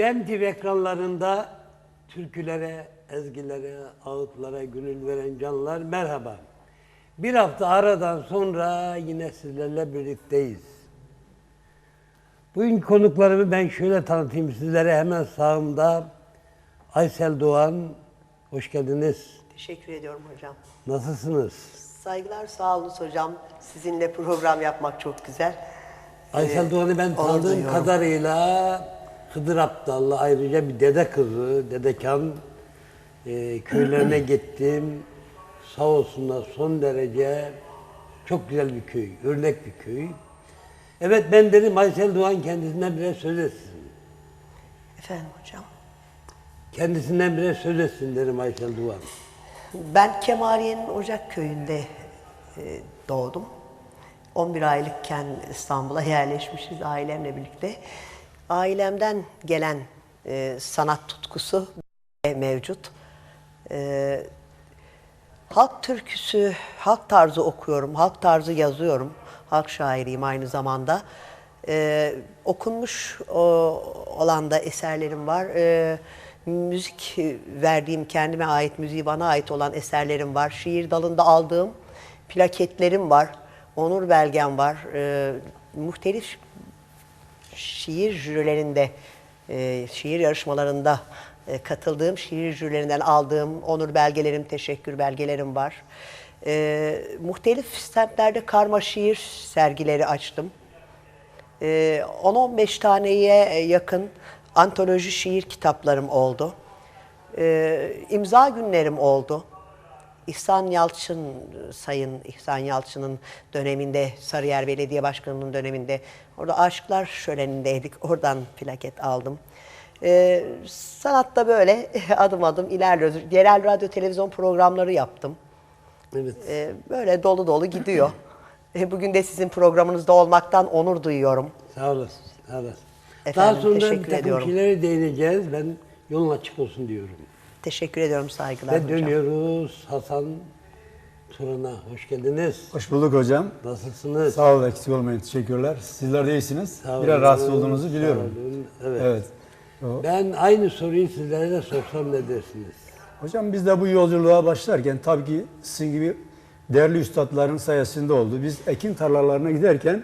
Dem TV ekranlarında türkülere, ezgilere, ağıtlara gönül veren canlar merhaba. Bir hafta aradan sonra yine sizlerle birlikteyiz. Bugün konuklarımı ben şöyle tanıtayım sizlere. Hemen sağımda Aysel Doğan, hoş geldiniz. Teşekkür ediyorum hocam. Nasılsınız? Saygılar, sağ olun hocam. Sizinle program yapmak çok güzel. Aysel Ee, Doğan'ı ben tanıdığım kadarıyla Hıdır Aptal'la ayrıca bir dede kızı, dedekan e, köylerine gittim. Sağ olsunlar son derece çok güzel bir köy, örnek bir köy. Evet ben dedim Aysel Doğan kendisinden bire söz etsin. Efendim hocam. Kendisinden bire söz etsin derim Aysel Doğan. Ben Kemaliye'nin Ocak köyünde e, doğdum. 11 aylıkken İstanbul'a yerleşmişiz ailemle birlikte. Ailemden gelen e, sanat tutkusu mevcut. E, halk türküsü, halk tarzı okuyorum, halk tarzı yazıyorum. Halk şairiyim aynı zamanda. E, okunmuş o, olan da eserlerim var. E, müzik verdiğim, kendime ait, müziği bana ait olan eserlerim var. Şiir dalında aldığım plaketlerim var. Onur belgem var. E, muhtelif şiir jürilerinde, e, şiir yarışmalarında e, katıldığım, şiir jürilerinden aldığım onur belgelerim, teşekkür belgelerim var. E, muhtelif semtlerde karma şiir sergileri açtım. E, 10-15 taneye yakın antoloji şiir kitaplarım oldu. E, imza günlerim oldu. İhsan Yalçın, Sayın İhsan Yalçın'ın döneminde, Sarıyer Belediye Başkanı'nın döneminde, orada Aşıklar Şöleni'ndeydik, oradan plaket aldım. Ee, sanatta böyle adım adım ilerliyoruz. Yerel radyo televizyon programları yaptım. Evet. Ee, böyle dolu dolu gidiyor. Ee, bugün de sizin programınızda olmaktan onur duyuyorum. Sağ olasın. Sağ olasın. Efendim, Daha sonra teşekkür ediyorum. değineceğiz. Ben yolun açık olsun diyorum. Teşekkür ediyorum saygılar Ve hocam. dönüyoruz Hasan Turan'a. Hoş geldiniz. Hoş bulduk hocam. Nasılsınız? Sağ olun eksik olmayın. Teşekkürler. Sizler de iyisiniz. Sağ Biraz olun, rahatsız sağ olduğunuzu biliyorum. olun. Evet. Evet. O- Ben aynı soruyu sizlere de sorsam ne dersiniz? Hocam biz de bu yolculuğa başlarken tabii ki sizin gibi değerli üstadların sayesinde oldu. Biz ekin tarlalarına giderken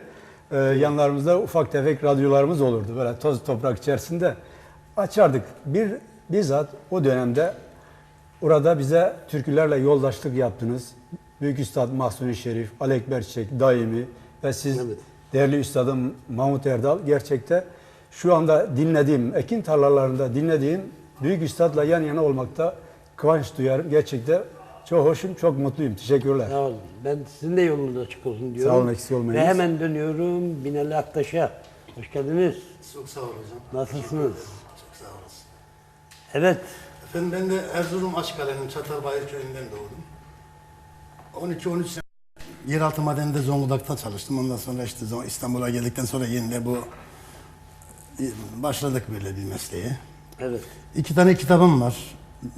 e, yanlarımızda ufak tefek radyolarımız olurdu. Böyle toz toprak içerisinde açardık. Bir bizzat o dönemde orada bize türkülerle yoldaşlık yaptınız. Büyük Üstad Mahsuni Şerif, Ali Ekber Çiçek, Daimi ve siz Evet. değerli üstadım Mahmut Erdal gerçekte şu anda dinlediğim, ekin tarlalarında dinlediğim büyük üstadla yan yana olmakta kıvanç duyarım. Gerçekte çok hoşum, çok mutluyum. Teşekkürler. Sağ olun. Ben sizin de yolunuz açık olsun diyorum. Sağ olun, eksik olmayınız. Ve hemen dönüyorum Binali Aktaş'a. Hoş geldiniz. Çok sağ ol hocam. Nasılsınız? Evet. Efendim ben de Erzurum Aşkale'nin Çatalbayır köyünden doğdum. 12-13 sene yeraltı madeninde Zonguldak'ta çalıştım. Ondan sonra işte İstanbul'a geldikten sonra yeniden bu e, başladık böyle bir mesleğe. Evet. İki tane kitabım var.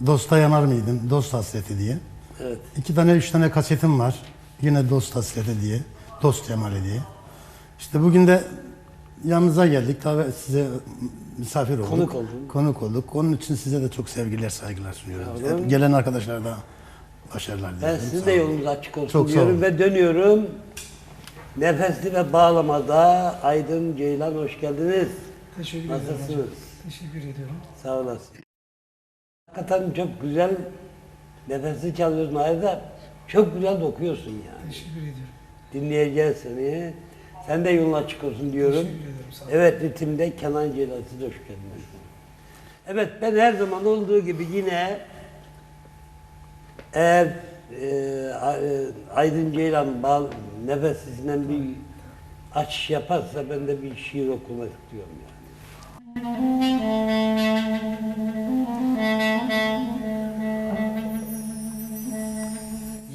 Dosta yanar mıydın? Dost hasreti diye. Evet. İki tane, üç tane kasetim var. Yine Dost hasreti diye. Dost cemali diye. İşte bugün de yanınıza geldik. Tabii size misafir olduk. Konuk oldun. Konuk olduk. Onun için size de çok sevgiler, saygılar sunuyorum. Sağ olun. Gelen arkadaşlara da başarılar Ben diliyorum. sizin Sağ de olun. yolunuz açık olsun Çok sağ diyorum olun. ve dönüyorum. Nefesli ve bağlamada Aydın Ceylan hoş geldiniz. Teşekkür ederim hocam. Nasılsınız? Teşekkür ediyorum. Sağ olasın. Hakikaten çok güzel nefesli çalıyorsun ayrıca. Çok güzel de okuyorsun yani. Teşekkür ediyorum. Dinleyeceğiz seni. Sen de yolun açık olsun diyorum. Evet ritimde Kenan siz de hoş geldiniz. Evet ben her zaman olduğu gibi yine eğer e, e, Aydın Ceylan bal, nefesinden bir açış yaparsa ben de bir şiir okumak istiyorum yani.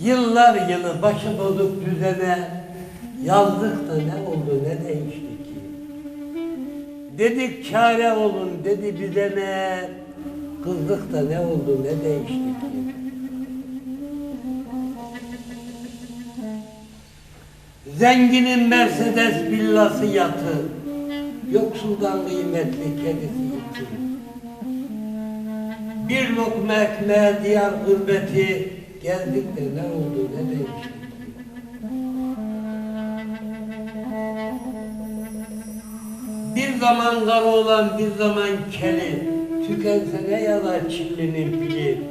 Yıllar yılı başı bozuk düzene yazdık da ne oldu ne değişti ki? Dedik çare olun dedi bize ne kızdık da ne oldu ne değişti ki? Zenginin Mercedes villası yatı, yoksuldan kıymetli kedisi yıktı. Bir lokma ekmeğe diyar gurbeti geldik de ne oldu ne değişti. Zaman kara olan bir zaman keli Tükense ne yalar çillinin pili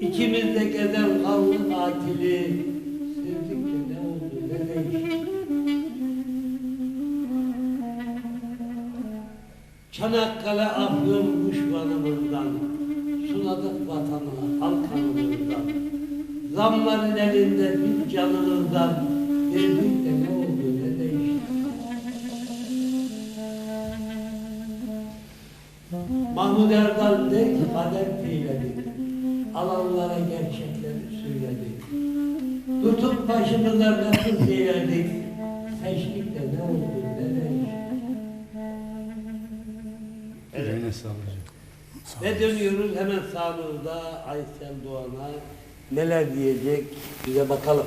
İkimiz de gezen kanlı katili. Sevdik de ne oldu ne değişti? Çanakkale Afyon Kuşvanımızdan Suladık vatanı halk kanımızdan. Zamların elinde bir canımızdan. Verdik de ne oldu Mahmud Erdal der ki kader fiiledi Alanlara gerçekleri söyledik Tutup başımıza nasıl seyredik Seçtik de ne oldu ne değişti? Yüreğine sağlık hocam. Ve dönüyoruz? Hemen sağımızda Aysel Doğan'a neler diyecek? Bize bakalım.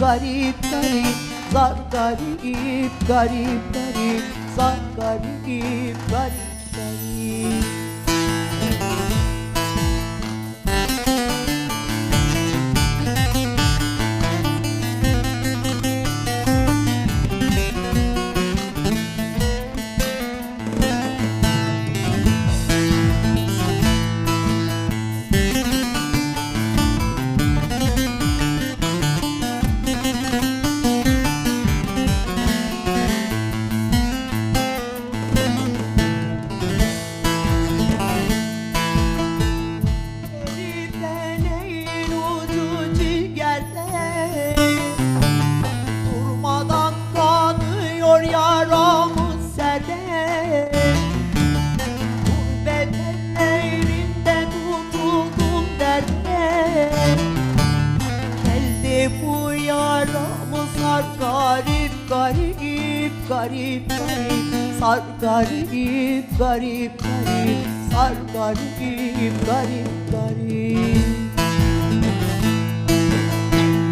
Garip garip zar garip garip garip zar garip garip garip garip garip Sar garip garip garip Sar garip garip garip.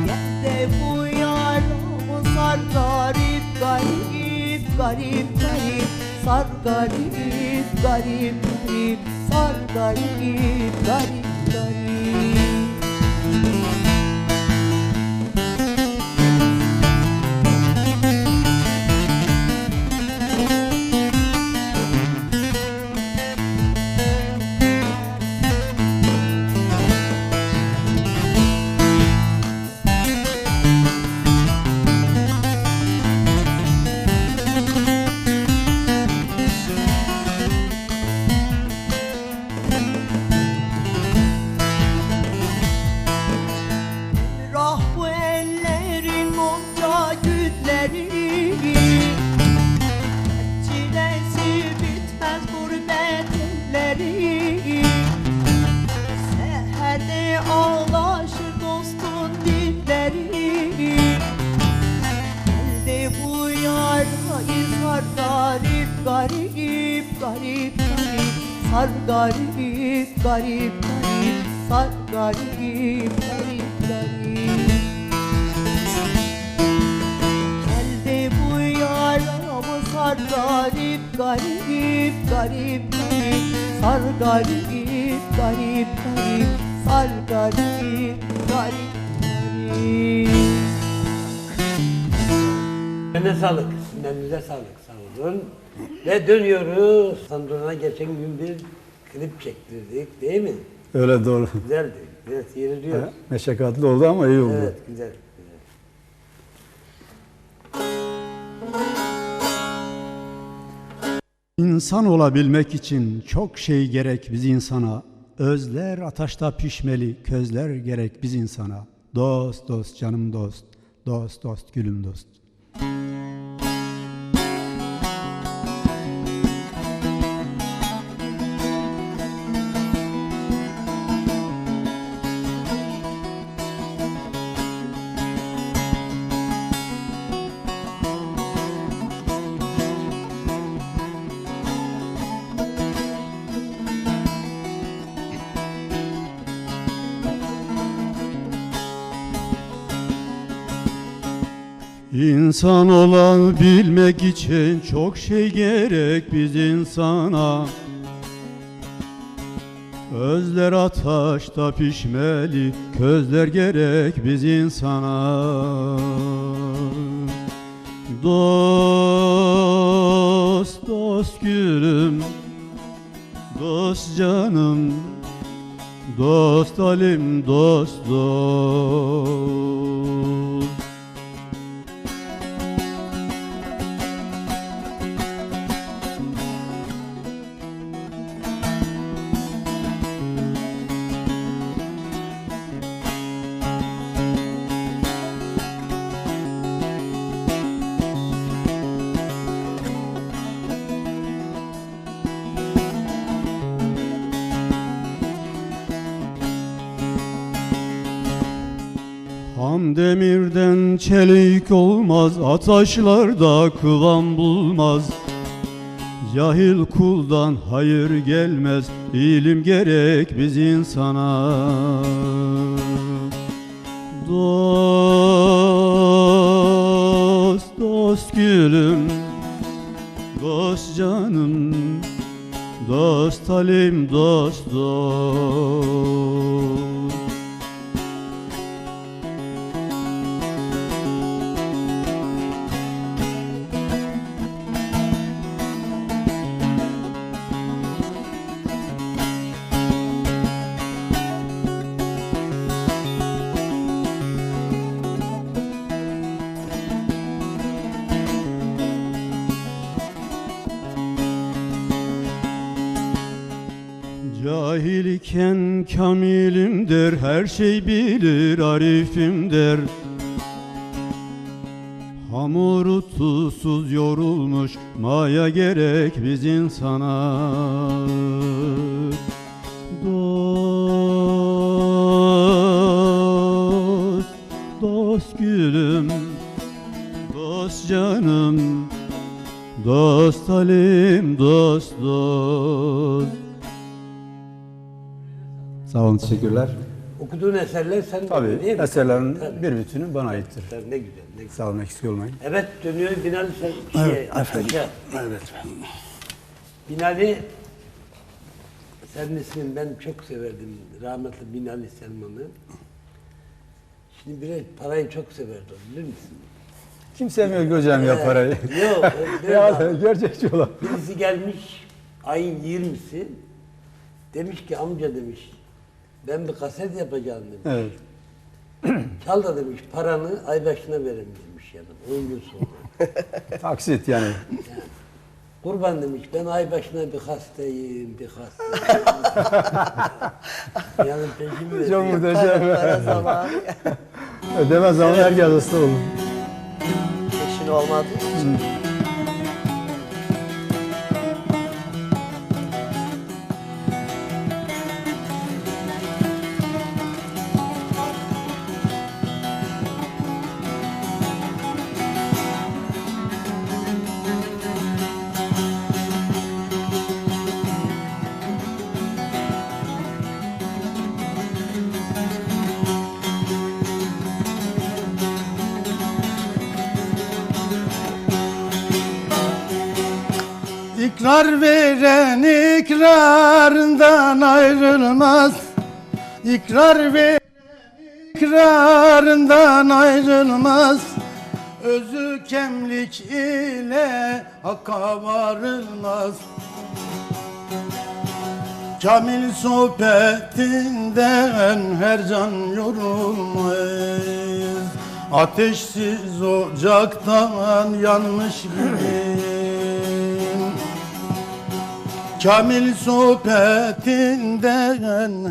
Geldi bu yaramız sar garip garip garip garip Sar garip garip garip Sar garip garip garip garip garip garip Sar garip garip garip Elde bu yaramı sar garip garip garip garip Sar garip garip garip Sar garip garip garip Eline sağlık. Sinemize sağlık. Sağ olun. Ve dönüyoruz. Sandığına geçen gün bir klip çektirdik değil mi? Öyle doğru. Güzeldi. Güzel seyrediyoruz. Meşakkatli oldu ama iyi oldu. Evet, güzel. İnsan olabilmek için çok şey gerek biz insana. Özler ateşte pişmeli, közler gerek biz insana. Dost dost canım dost, dost dost gülüm dost. İnsan olabilmek için çok şey gerek biz insana. Özler ateşte pişmeli, közler gerek biz insana. Dost, dost gülüm, dost canım, dost alim, dost dost. Çelik olmaz, ataşlarda kıvam bulmaz. Cahil kuldan hayır gelmez, ilim gerek biz insana. Dost, dost gülüm, dost canım, dost halim, dost dost. Cahil iken kamilim der, her şey bilir arifim der. Hamuru tuzsuz yorulmuş, maya gerek biz insana. Dost, dost gülüm, dost canım, dost halim, dost dost. Sağ olun, teşekkürler. Okuduğun eserler sen Tabii değil mi? eserlerin Tabii. bir bütünü bana aittir. Ne güzel, ne güzel. Sağ olun, eksik olmayın. Evet, dönüyor Binali sen, şey, Evet efendim. Ateş'e. Evet efendim. Binali, senin ismin ben çok severdim. Rahmetli Binali Selman'ı. Şimdi biraz parayı çok severdi bilir misin? Kim sevmiyor hocam ya parayı? Yok, ya gerçekçi olan. Birisi gelmiş ayın 20'si demiş ki amca demiş ben bir kaset yapacağım demiş. Evet. Çal da demiş paranı ay başına verin demiş yani 10 gün sonra. Taksit yani. Kurban demiş ben ay başına bir hastayım bir hastayım. yani peşimi Çok veriyor. muhteşem. Para, zamanı. Ödemez zaman herkes hasta olur. Peşin olmadığı için. İkrar veren ikrarından ayrılmaz. İkrar veren ikrarından ayrılmaz. Özü kemlik ile hakka varılmaz. Kamil sohbetinden her can yorulmayız Ateşsiz ocaktan yanmış gibiyim Kamil sohbetinden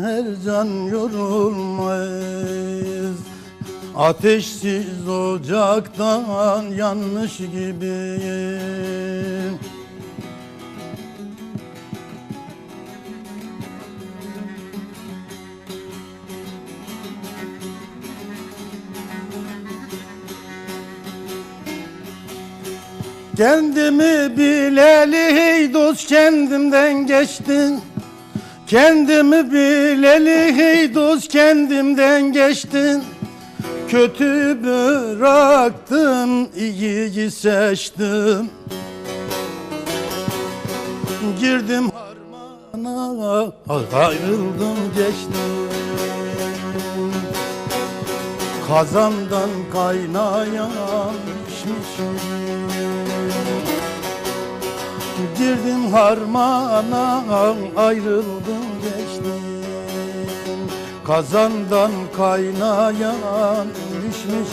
her can yorulmayız. Ateşsiz ocaktan yanmış gibiyim Kendimi bileli hey dost kendimden geçtin Kendimi bileli hey dost kendimden geçtin Kötü bıraktım iyiyi seçtim. Girdim harmana ayrıldım geçtim. Kazandan kaynayan pişmiş Girdim harmana ayrıldım geçtim Kazandan kaynayan düşmüş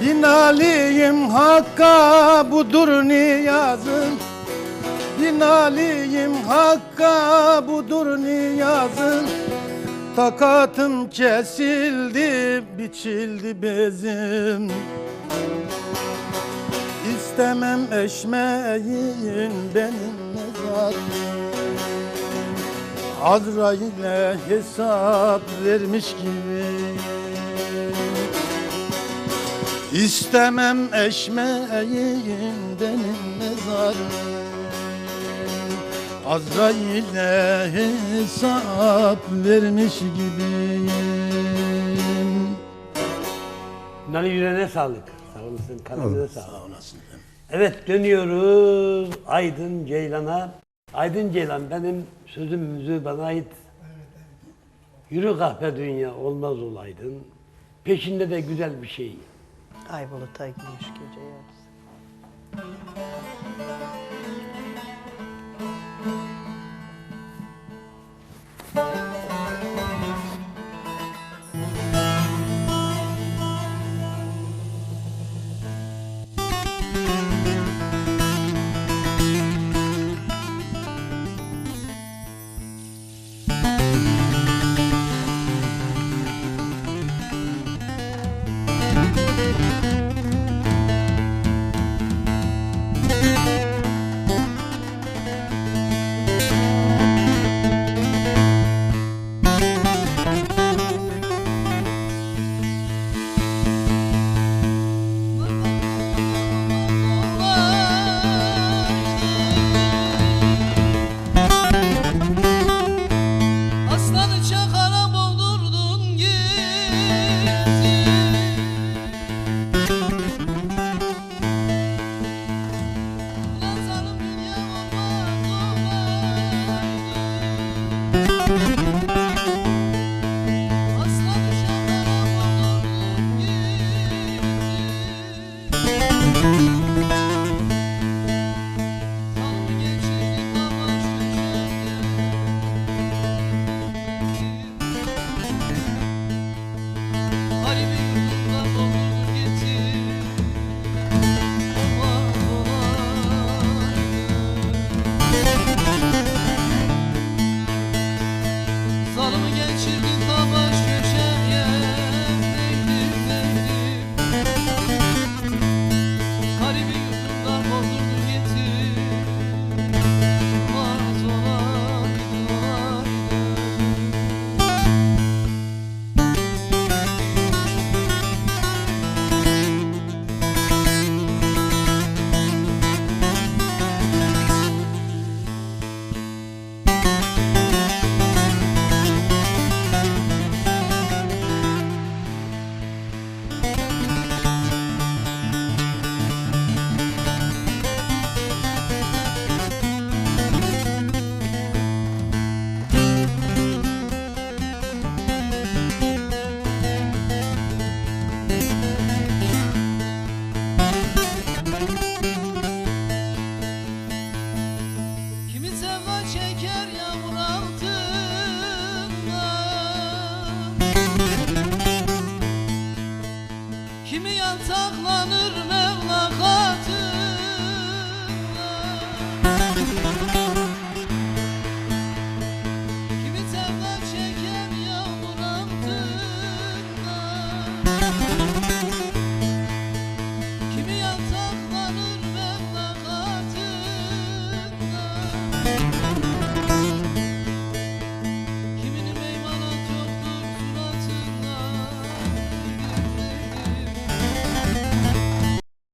Binaliyim Hakk'a budur niyazım Binaliyim Hakk'a budur niyazım Takatım kesildi, biçildi bezim. İstemem eşmeyin benim mezarım Azrail'e hesap vermiş gibi. İstemem eşmeyin benim mezarım Azrail'e hesap vermiş gibiyim Nali yüreğine sağlık. Sağ olasın. Kalbine sağlık. Sağ olasın. Evet dönüyoruz Aydın Ceylan'a. Aydın Ceylan benim sözüm müziği bana ait. Yürü kahpe dünya olmaz olaydın. Peşinde de güzel bir şey. Ay buluta gümüş gece yarısı. Bye.